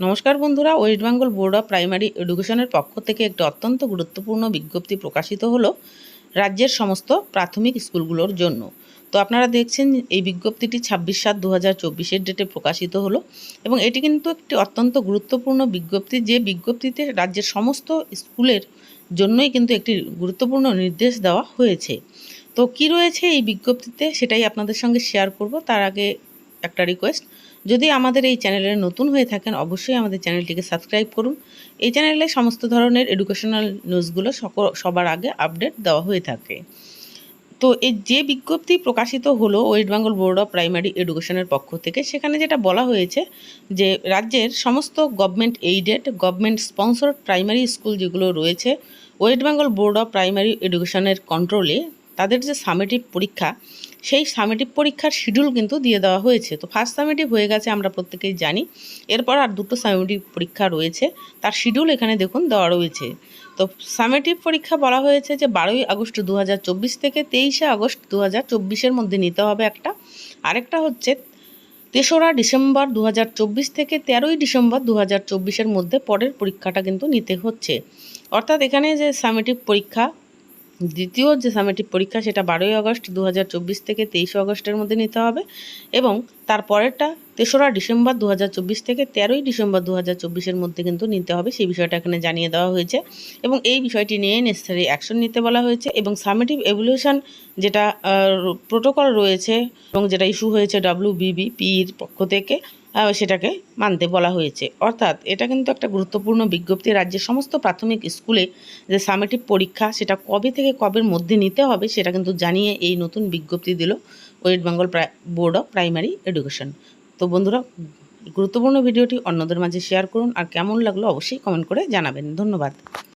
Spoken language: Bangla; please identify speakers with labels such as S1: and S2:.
S1: নমস্কার বন্ধুরা, West Bengal Board of Primary এডুকেশনের পক্ষ থেকে একটি অত্যন্ত গুরুত্বপূর্ণ বিজ্ঞপ্তি প্রকাশিত হলো রাজ্যের সমস্ত প্রাথমিক স্কুলগুলোর জন্য। তো আপনারা দেখছেন এই বিজ্ঞপ্তিটি ছাব্বিশ সাত দু হাজার চব্বিশের ডেটে প্রকাশিত হলো এবং এটি কিন্তু একটি অত্যন্ত গুরুত্বপূর্ণ বিজ্ঞপ্তি যে বিজ্ঞপ্তিতে রাজ্যের সমস্ত স্কুলের জন্যই কিন্তু একটি গুরুত্বপূর্ণ নির্দেশ দেওয়া হয়েছে। তো কি রয়েছে এই বিজ্ঞপ্তিতে সেটাই আপনাদের সঙ্গে শেয়ার করব। তার আগে একটা রিকোয়েস্ট যদি আমাদের এই চ্যানেলে নতুন হয়ে থাকেন, অবশ্যই আমাদের চ্যানেলটিকে সাবস্ক্রাইব করুন। এই চ্যানেলে সমস্ত ধরনের এডুকেশনাল নিউজগুলো সবার আগে আপডেট দেওয়া হয়ে থাকে। তো এই যে বিজ্ঞপ্তি প্রকাশিত হলো West Bengal Board of Primary এডুকেশনের পক্ষ থেকে, সেখানে যেটা বলা হয়েছে যে রাজ্যের সমস্ত government aided government sponsor primary school যেগুলো রয়েছে West Bengal Board of Primary এডুকেশনের কন্ট্রোলে তাদের যে সামেটিভ পরীক্ষা সেই সামেটিভ পরীক্ষার শিডিউল কিন্তু দিয়ে দেওয়া হয়েছে। তো ফার্স্ট সামেটিভ হয়ে গেছে, আমরা প্রত্যেকেই জানি। এরপর আর দুটো সামেটিভ পরীক্ষা রয়েছে। তার শিডিউল এখানে দেখুন দেওয়া রয়েছে। তো সামেটিভ পরীক্ষা বলা হয়েছে যে, বারোই আগস্ট দু হাজার চব্বিশ থেকে তেইশে আগস্ট দু হাজার মধ্যে নিতে হবে একটা। আরেকটা হচ্ছে, তেসরা ডিসেম্বর দু হাজার চব্বিশ থেকে তেরোই ডিসেম্বর দু হাজার মধ্যে পরের পরীক্ষাটা কিন্তু নিতে হচ্ছে। অর্থাৎ এখানে যে সামেটিভ পরীক্ষা দ্বিতীয় যে সামেটিভ পরীক্ষা, সেটা বারোই আগস্ট দু হাজার চব্বিশ থেকে তেইশে আগস্টের মধ্যে নিতে হবে এবং তারপরেরটা তেসরা ডিসেম্বর দু হাজার চব্বিশ থেকে তেরোই ডিসেম্বর দু হাজার মধ্যে কিন্তু নিতে হবে। সেই বিষয়টা এখানে জানিয়ে দেওয়া হয়েছে এবং এই বিষয়টি নিয়ে নেসেসারি অ্যাকশন নিতে বলা হয়েছে এবং সামেটিভ এভলিউশন যেটা প্রোটোকল রয়েছে এবং যেটা ইস্যু হয়েছে ডাব্লিউ বিবি পির পক্ষ থেকে সেটাকে মানতে বলা হয়েছে। অর্থাৎ এটা কিন্তু একটা গুরুত্বপূর্ণ বিজ্ঞপ্তি। রাজ্যের সমস্ত প্রাথমিক স্কুলে যে সামেটিভ পরীক্ষা, সেটা কবে থেকে কবের মধ্যে নিতে হবে, সেটা কিন্তু জানিয়ে এই নতুন বিজ্ঞপ্তি দিল West Bengal Board of Primary Education. তো বন্ধুরা, গুরুত্বপূর্ণ ভিডিওটি অন্যদের মাঝে শেয়ার করুন, আর কেমন লাগল অবশ্যই কমেন্ট করে জানাবেন। ধন্যবাদ।